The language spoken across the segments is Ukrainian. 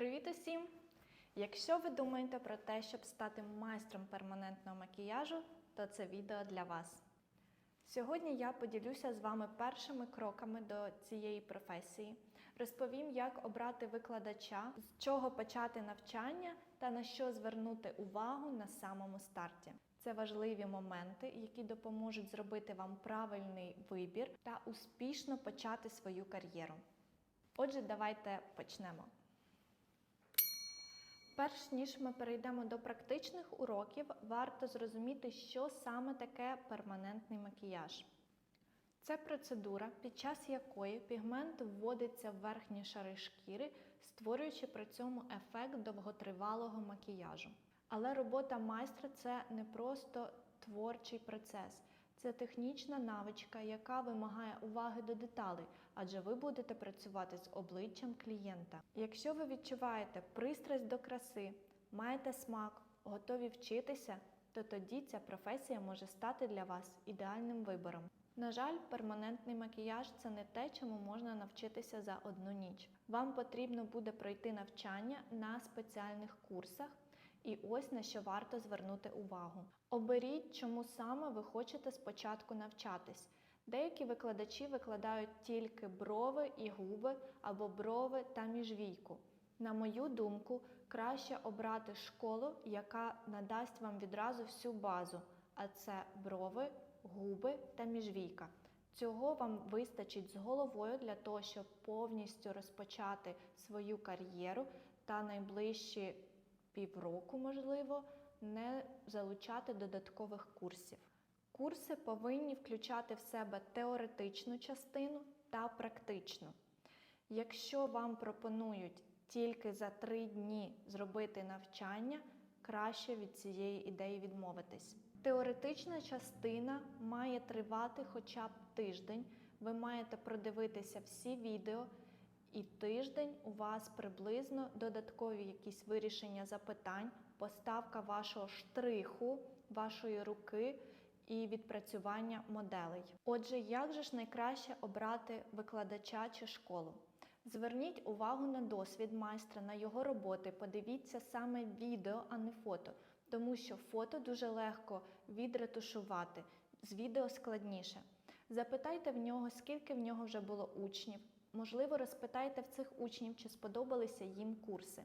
Привіт усім! Якщо ви думаєте про те, щоб стати майстром перманентного макіяжу, то це відео для вас. Сьогодні я поділюся з вами першими кроками до цієї професії. Розповім, як обрати викладача, з чого почати навчання та на що звернути увагу на самому старті. Це важливі моменти, які допоможуть зробити вам правильний вибір та успішно почати свою кар'єру. Отже, давайте почнемо. Перш ніж ми перейдемо до практичних уроків, варто зрозуміти, що саме таке перманентний макіяж. Це процедура, під час якої пігмент вводиться в верхні шари шкіри, створюючи при цьому ефект довготривалого макіяжу. Але робота майстра це не просто творчий процес, це технічна навичка, яка вимагає уваги до деталей, адже ви будете працювати з обличчям клієнта. Якщо ви відчуваєте пристрасть до краси, маєте смак, готові вчитися, то тоді ця професія може стати для вас ідеальним вибором. На жаль, перманентний макіяж це не те, чому можна навчитися за одну ніч. Вам потрібно буде пройти навчання на спеціальних курсах. І ось на що варто звернути увагу. Оберіть, чому саме ви хочете спочатку навчатись. Деякі викладачі викладають тільки брови і губи або брови та міжвійку. На мою думку, краще обрати школу, яка надасть вам відразу всю базу, а це брови, губи та міжвійка. Цього вам вистачить з головою для того, щоб повністю розпочати свою кар'єру та найближчі півроку, можливо, не залучати додаткових курсів. Курси повинні включати в себе теоретичну частину та практичну. Якщо вам пропонують тільки за три дні зробити навчання, краще від цієї ідеї відмовитись. Теоретична частина має тривати хоча б тиждень. Ви маєте продивитися всі відео, і тиждень у вас приблизно додаткові якісь вирішення запитань, поставка вашого штриху, вашої руки і відпрацювання моделей. Отже, як же ж найкраще обрати викладача чи школу? Зверніть увагу на досвід майстра, на його роботи, подивіться саме відео, а не фото, тому що фото дуже легко відретушувати, з відео складніше. Запитайте в нього, скільки в нього вже було учнів. Можливо, розпитайте в цих учнів, чи сподобалися їм курси.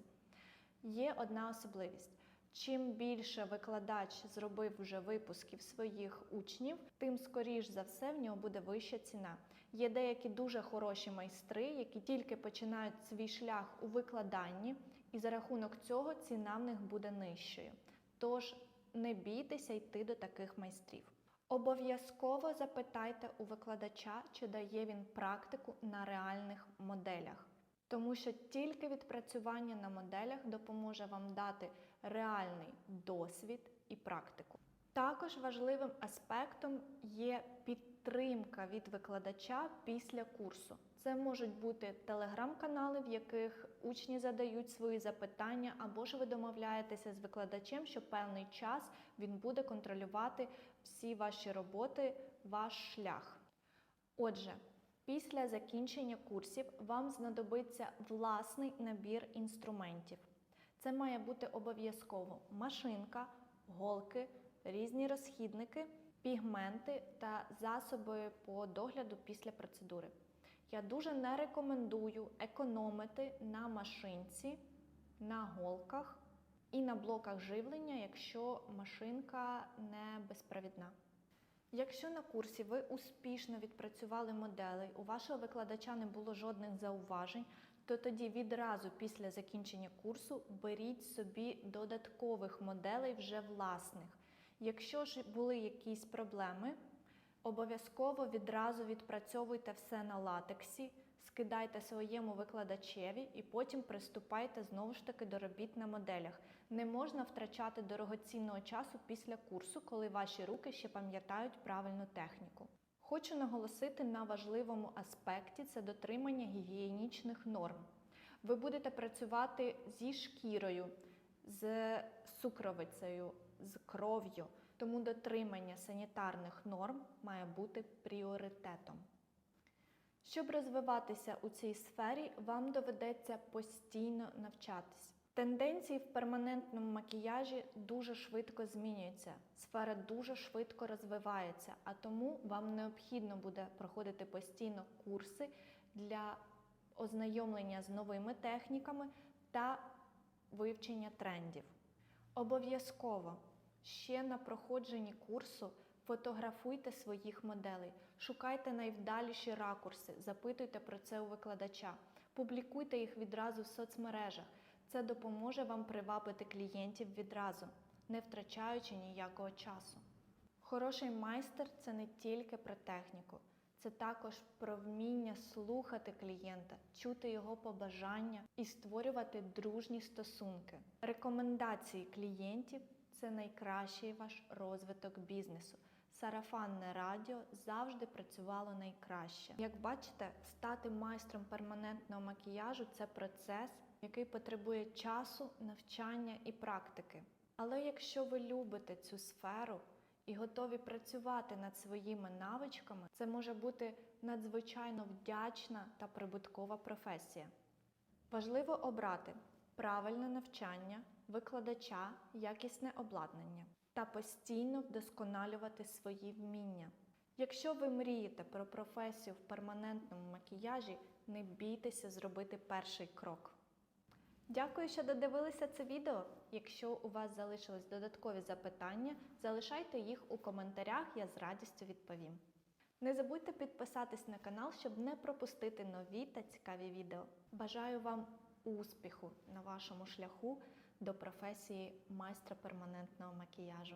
Є одна особливість. Чим більше викладач зробив вже випусків своїх учнів, тим скоріш за все в нього буде вища ціна. Є деякі дуже хороші майстри, які тільки починають свій шлях у викладанні, і за рахунок цього ціна в них буде нижчою. Тож не бійтеся йти до таких майстрів. Обов'язково запитайте у викладача, чи дає він практику на реальних моделях, тому що тільки відпрацювання на моделях допоможе вам дати реальний досвід і практику. Також важливим аспектом є підтримка від викладача після курсу. Це можуть бути телеграм-канали, в яких учні задають свої запитання, або ж ви домовляєтеся з викладачем, що певний час він буде контролювати всі ваші роботи, ваш шлях. Отже, після закінчення курсів вам знадобиться власний набір інструментів. Це має бути обов'язково машинка, голки, різні розхідники, пігменти та засоби по догляду після процедури. Я дуже не рекомендую економити на машинці, на голках і на блоках живлення, якщо машинка не безпровідна. Якщо на курсі ви успішно відпрацювали моделей, у вашого викладача не було жодних зауважень, то тоді відразу після закінчення курсу беріть собі додаткових моделей вже власних. Якщо ж були якісь проблеми, обов'язково відразу відпрацьовуйте все на латексі, скидайте своєму викладачеві і потім приступайте знову ж таки до робіт на моделях. Не можна втрачати дорогоцінного часу після курсу, коли ваші руки ще пам'ятають правильну техніку. Хочу наголосити на важливому аспекті це дотримання гігієнічних норм. Ви будете працювати зі шкірою, з сукровицею, з кров'ю, тому дотримання санітарних норм має бути пріоритетом. Щоб розвиватися у цій сфері, вам доведеться постійно навчатись. Тенденції в перманентному макіяжі дуже швидко змінюються. Сфера дуже швидко розвивається, а тому вам необхідно буде проходити постійно курси для ознайомлення з новими техніками та вивчення трендів. Обов'язково ще на проходженні курсу фотографуйте своїх моделей, шукайте найвдаліші ракурси, запитуйте про це у викладача, публікуйте їх відразу в соцмережах. Це допоможе вам привабити клієнтів відразу, не втрачаючи ніякого часу. Хороший майстер це не тільки про техніку, це також про вміння слухати клієнта, чути його побажання і створювати дружні стосунки. Рекомендації клієнтів це найкращий ваш розвиток бізнесу. Сарафанне радіо завжди працювало найкраще. Як бачите, стати майстром перманентного макіяжу це процес, який потребує часу, навчання і практики. Але якщо ви любите цю сферу і готові працювати над своїми навичками, це може бути надзвичайно вдячна та прибуткова професія. Важливо обрати правильне навчання, викладача, якісне обладнання та постійно вдосконалювати свої вміння. Якщо ви мрієте про професію в перманентному макіяжі, не бійтеся зробити перший крок. Дякую, що додивилися це відео. Якщо у вас залишились додаткові запитання, залишайте їх у коментарях, я з радістю відповім. Не забудьте підписатись на канал, щоб не пропустити нові та цікаві відео. Бажаю вам успіху на вашому шляху до професії майстра перманентного макіяжу.